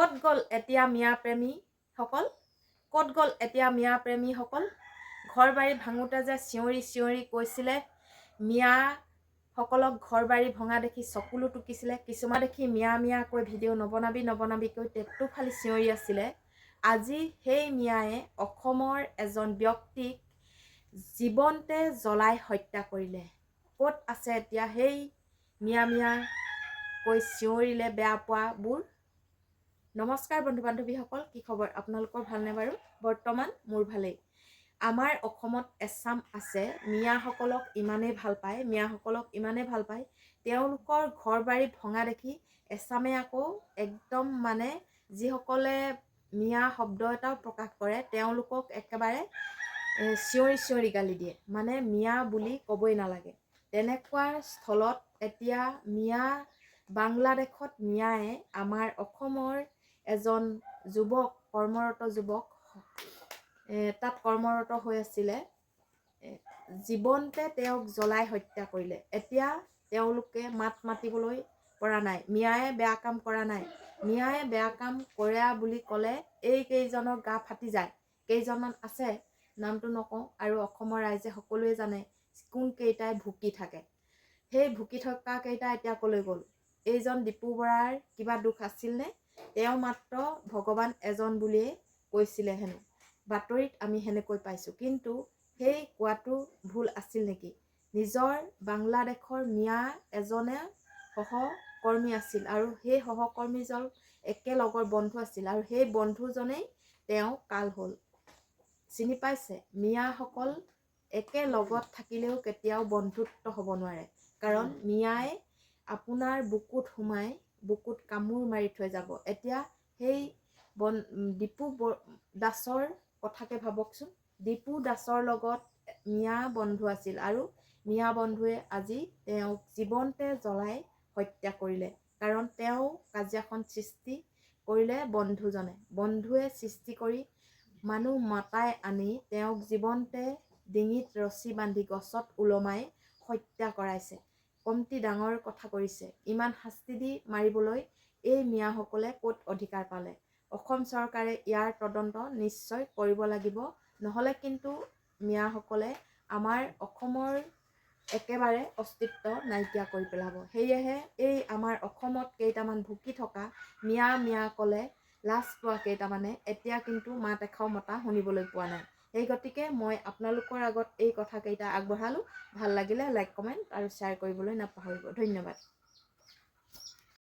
ক'ত গ'ল এতিয়া মিয়া প্ৰেমীসকল? ক'ত গ'ল এতিয়া মিয়া প্ৰেমীসকল? ঘৰ বাৰী ভাঙোতে যে চিঞৰি চিঞৰি কৈছিলে মিয়াসকলক ঘৰ বাৰী ভঙা দেখি চকুলো টুকিছিলে, কিছুমান দেখি মিয়া মিয়া কৈ ভিডিঅ' নবনাবি নবনাবি কৈ টেটু ফালি চিঞৰি আছিলে। আজি সেই মিয়াই অসমৰ এজন ব্যক্তিক জীৱনতে জ্বলাই হত্যা কৰিলে। ক'ত আছে এতিয়া সেই মিয়া মিয়া কৈ চিঞৰিলে বেয়া পোৱাবোৰ? নমস্কাৰ বন্ধু বান্ধৱীসকল কি খবৰ আপোনালোকৰ ভালনে বাৰু? বৰ্তমান মোৰ ভালেই। আমাৰ অসমত এচাম আছে মিয়াসকলক ইমানেই ভাল পায় মিয়াসকলক ইমানেই ভাল পায় তেওঁলোকৰ ঘৰ বাৰী ভঙা দেখি এচামে আকৌ একদম মানে যিসকলে মিয়া শব্দ এটাও প্ৰকাশ কৰে তেওঁলোকক একেবাৰে চিঞৰি চিঞৰি গালি দিয়ে। মানে মিয়া বুলি ক'বই নালাগে। তেনেকুৱা স্থলত এতিয়া মিয়া বাংলাদেশত মিয়াই আমাৰ অসমৰ এজন যুৱক কৰ্মৰত যুৱক। তাত কৰ্মৰত হৈ আছিলে। জীৱনতে তেওঁক জ্বলাই হত্যা কৰিলে। এতিয়া তেওঁলোকে মাত মাতিবলৈ পৰা নাই। মিয়াই বেয়া কাম কৰা নাই। মিয়াই বেয়া কাম কৰা বুলি ক'লে এইকেইজনৰ গা ফাটি যায়। কেইজনমান আছে নামটো নকওঁ আৰু অসমৰ ৰাইজে সকলোৱে জানে কোন কেইটাই ভুকি থাকে। সেই ভুকি থকা কেইটা এতিয়া ক'লৈ গ'ল? এইজন দীপু বৰাৰ কিবা দুখ আছিলনে তেওঁ মাত্ৰ ভগৱান এজন বুলিয়েই কৈছিলে হেনো। বাতৰিত আমি সেনেকৈ পাইছোঁ। কিন্তু সেই কোৱাটো ভুল আছিল নেকি? নিজৰ বাংলাদেশৰ মিয়া এজনে সহকৰ্মী আছিল আৰু সেই সহকৰ্মীজন একেলগৰ বন্ধু আছিল আৰু সেই বন্ধুজনেই তেওঁ কাল হ'ল। চিনি পাইছে? মিয়াসকল একে লগত থাকিলেও কেতিয়াও বন্ধুত্ব হ'ব নোৱাৰে। কাৰণ মিয়াই আপোনাৰ বুকুত সোমাই বুকুত কামোৰ মাৰি থৈ যাব। এতিয়া সেই বন দীপু ব দাসৰ কথাকে ভাবকচোন। দীপু দাসৰ লগত মিয়া বন্ধু আছিল আৰু মিয়া বন্ধুৱে আজি তেওঁক জীৱনতে জ্বলাই হত্যা কৰিলে। কাৰণ তেওঁ কাজিয়াখন সৃষ্টি কৰিলে বন্ধুজনে। বন্ধুৱে সৃষ্টি কৰি মানুহ মতাই আনি তেওঁক জীৱনতে ডিঙিত ৰছী বান্ধি গছত ওলমাই হত্যা কৰাইছে। কমটি ডাঙৰ কথা কৰিছে। ইমান শাস্তি দি মাৰিবলৈ এই মিয়াসকলে ক'ত অধিকাৰ পালে? অসম চৰকাৰে ইয়াৰ তদন্ত নিশ্চয় কৰিব লাগিব। নহ'লে কিন্তু মিয়াসকলে আমাৰ অসমৰ একেবাৰে অস্তিত্ব নাইকিয়া কৰি পেলাব। সেয়েহে এই আমাৰ অসমত কেইটামান ভুকি থকা মিয়া মিয়া ক'লে লাজ পোৱা কেইটামানে এতিয়া কিন্তু মাত এষাও মতা শুনিবলৈ পোৱা নাই। সেই গতিকে মই আপোনালোকৰ আগত এই কথাকেইটা আগবঢ়ালোঁ। ভাল লাগিলে লাইক কমেণ্ট আৰু শ্বেয়াৰ কৰিবলৈ নাপাহৰিব। ধন্যবাদ।